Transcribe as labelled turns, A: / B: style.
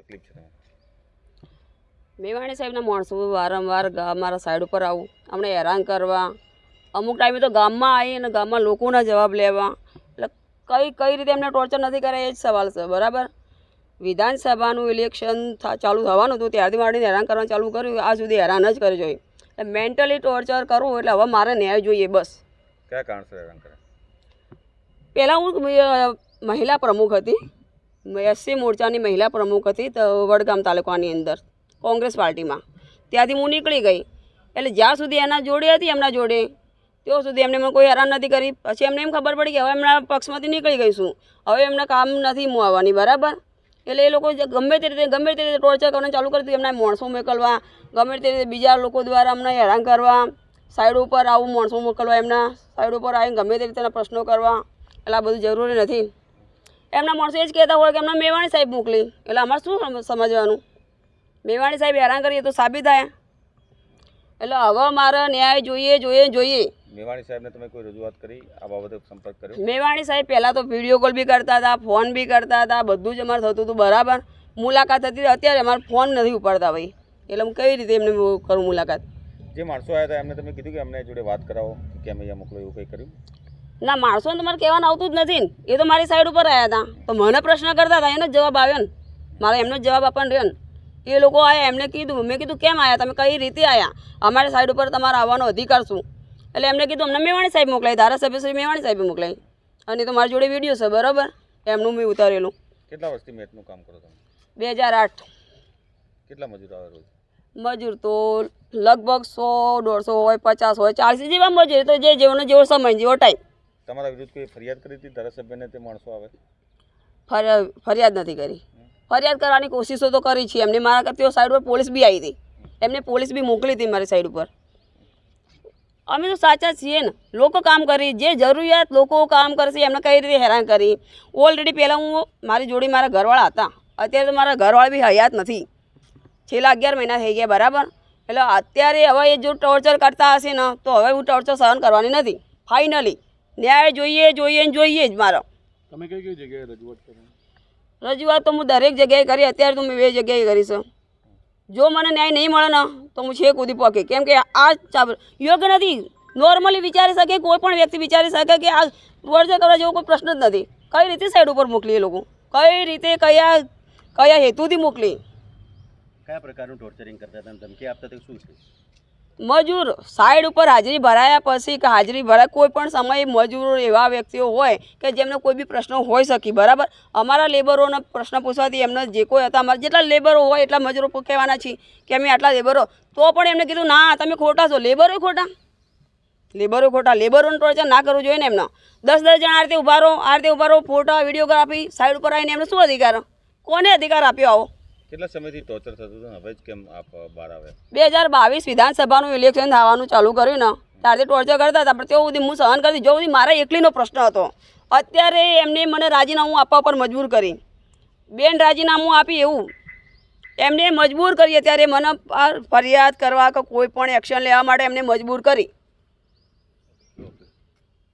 A: તકલીફ છે
B: મેવાણી સાહેબના માણસો વારંવાર મારા અમારા સાઈડ ઉપર આવું. અમને હેરાન કરવા. અમુક ટાઈમે તો ગામમાં આવી અને ગામમાં લોકોના જવાબ લેવા. એટલે કઈ કઈ રીતે એમને ટોર્ચર નથી કરે એ જ સવાલ છે. બરાબર? વિધાનસભાનું ઇલેક્શન ચાલુ થવાનું હતું. ત્યારથી માંડીને હેરાન કરવાનું ચાલુ કર્યું. આ સુધી હેરાન જ કરી જોઈએ એટલે મેન્ટલી ટોર્ચર કરવું એટલે હવે મારે ન્યાય જોઈએ બસ.
A: કયા કારણસર હેરાન કરે
B: પહેલાં હું મહિલા પ્રમુખ હતી. એસસી મોરચાની મહિલા પ્રમુખ હતી તો વડગામ તાલુકાની અંદર, કોંગ્રેસ પાર્ટીમાં. ત્યાંથી હું નીકળી ગઈ. એટલે જ્યાં સુધી એના જોડે હતી એમના જોડે. ત્યાં સુધી એમને મને કોઈ હેરાન નથી કરી. પછી એમને એમ ખબર પડી કે હવે એમના પક્ષમાંથી નીકળી ગઈ છું. હવે એમને કામ નથી હું આવવાની બરાબર? એટલે એ લોકો ગમે તે રીતે, ગમે તે રીતે ટોર્ચર કરવાનું ચાલુ કરી દીધું. એમના માણસો મોકલવા, ગમે તે રીતે બીજા લોકો દ્વારા અમને હેરાન કરવા સાઈડ ઉપર આવું માણસો મોકલવા, એમના સાઈડ ઉપર આવીને ગમે તે રીતના પ્રશ્નો કરવા. એટલે આ બધું જરૂરી નથી. એમના માણસો એ જ કહેતા હોય કે એમના મેવાણી સાહેબ મોકલી. એટલે અમારે શું સમજવાનું? મેવાણી સાહેબ હેરાન કરીએ તો સાબિત થાય. એટલે હવે મારે ન્યાય જોઈએ જોઈએ જોઈએ.
A: મેવાણી સાહેબને તમે કોઈ રજૂઆત કરી? આ બાબતે સંપર્ક કર્યો?
B: મેવાણી સાહેબ પહેલાં તો વીડિયો કોલ બી કરતા હતા ફોન બી કરતા હતા બધું જ અમારે થતું હતું બરાબર. મુલાકાત હતી અત્યારે અમારે ફોન નથી ઉપાડતા ભાઈ. એટલે હું કઈ રીતે એમને કરું મુલાકાત?
A: જે માણસો આવ્યા હતા એમને તમે કીધું કે અમને જોડે વાત કરાવો કે અમે અહીંયા મોકલો એવું કંઈ કર્યું?
B: ના માણસોને તમારે કહેવાનું આવતું જ નથી ને. એ તો મારી સાઈડ ઉપર આવ્યા હતા. તો મને પ્રશ્ન કરતા હતા એનો જ જવાબ આવ્યો ને. મારે એમનો જ જવાબ આપવાનો રહ્યો ને. એ લોકો આવ્યા એમને કીધું મેં કીધું કેમ આવ્યા તમે કઈ રીતે આવ્યા અમારી સાઈડ ઉપર તમારે આવવાનો અધિકાર શું? એટલે એમને કીધું અમને મેવાણી સાહેબ મોકલાય ધારાસભ્ય શ્રી મેવાણી સાહેબે મોકલાય અને તો મારી જોડે વીડિયો છે બરાબર? એમનું મેં ઉતારેલું.
A: કેટલા વર્ષથી મેટનું કામ કરો તમે?
B: બે હજાર આઠ.
A: કેટલા મજૂર આવે રોજ
B: મજૂર તો લગભગ સો દોઢસો હોય પચાસ હોય ચારસી જેવા મજૂર. તો જે જેવનો જેવો સમય જેવો ટાઈમ
A: તમારા વિરુદ્ધ કોઈ ફરિયાદ કરી હતી? ધારાસભ્યને તે માણસો આવે?
B: ફરિયાદ નથી કરી. ફરિયાદ કરવાની કોશિશો તો કરી છે. એમને મારા કરતી સાઈડ પર પોલીસ બી આવી હતી. એમને પોલીસ બી મોકલી હતી મારી સાઈડ ઉપર. અમે તો સાચા છીએ ને. લોકો કામ કરી, જે જરૂરિયાત લોકો કામ કરશે, એમને કઈ રીતે હેરાન કરી? ઓલરેડી પહેલાં હું મારી જોડી મારા ઘરવાળા હતા. અત્યારે તો મારા ઘરવાળા બી હયાત નથી. છેલ્લા અગિયાર મહિના થઈ ગયા, બરાબર? એટલે અત્યારે હવે એ જો ટોર્ચર કરતા હશે ને, તો હવે હું ટોર્ચર સહન કરવાની નથી. ફાઇનલી ન્યાય જોઈએ જોઈએ ને જોઈએ જ મારો.
C: તમે કઈ કઈ જગ્યાએ રજૂઆત કરી?
B: રજૂઆત તો હું દરેક જગ્યાએ કરી અત્યારે તો મેં બે જગ્યાએ કરી છે. જો મને ન્યાય નહીં મળે ને તો હું છેક સુધી પહોંચી કેમ કે આ ચાબ- યોગ્ય નથી. નોર્મલી વિચારી શકે કોઈ પણ વ્યક્તિ વિચારી શકે કે આ વર્ષે કરવા જેવો કોઈ પ્રશ્ન જ નથી. કઈ રીતે સાઈડ ઉપર મોકલી એ લોકો? કઈ રીતે કયા કયા હેતુથી મોકલી?
D: કયા પ્રકારનું ટોર્ચરિંગ કરતા હતા અને ધમકી આપતા હતા શું છે?
B: મજૂર સાઈડ ઉપર હાજરી ભરાયા પછી કે હાજરી ભરાય કોઈ પણ સમયે મજૂરો એવા વ્યક્તિઓ હોય કે જેમને કોઈ બી પ્રશ્નો હોઈ શકે, બરાબર? અમારા લેબરોને પ્રશ્ન પૂછવાથી એમને જે કોઈ હતા, અમારા જેટલા લેબરો હોય, એટલા મજૂરો કહેવાના છીએ કે અમે આટલા લેબરો તો પણ એમને કીધું, ના, તમે ખોટા છો લેબરો ખોટા. લેબરો ખોટા લેબરોને ટોર્ચર ના કરવું જોઈએ ને એમના. દસ દસ જણા આ રીતે ઊભા રહો, આ રીતે ઊભા રહો ફોટા વિડીયોગ્રાફી સાઈડ ઉપર આવીને એમને શું અધિકાર? કોને અધિકાર આપ્યો આવો?
A: કેટલા સમયથી ટોર્ચર થતું હતું હવે જ કેમ આપ બહાર આવ્યા
B: બે હજાર બાવીસ વિધાનસભાનું ઇલેક્શન થવાનું ચાલુ કર્યું ને ત્યારથી ટોર્ચર કરતા હતા. પણ તેઓ સુધી હું સહન કરતી, જો સુધી મારા એકલીનો પ્રશ્ન હતો, અત્યારે એમને મને રાજીનામું આપવા પર મજબૂર કરી. બેન રાજીનામું આપી એવું. એમને મજબૂર કરી, અત્યારે મને ફરિયાદ કરવા કે કોઈ પણ એક્શન લેવા માટે એમને મજબૂર કરી.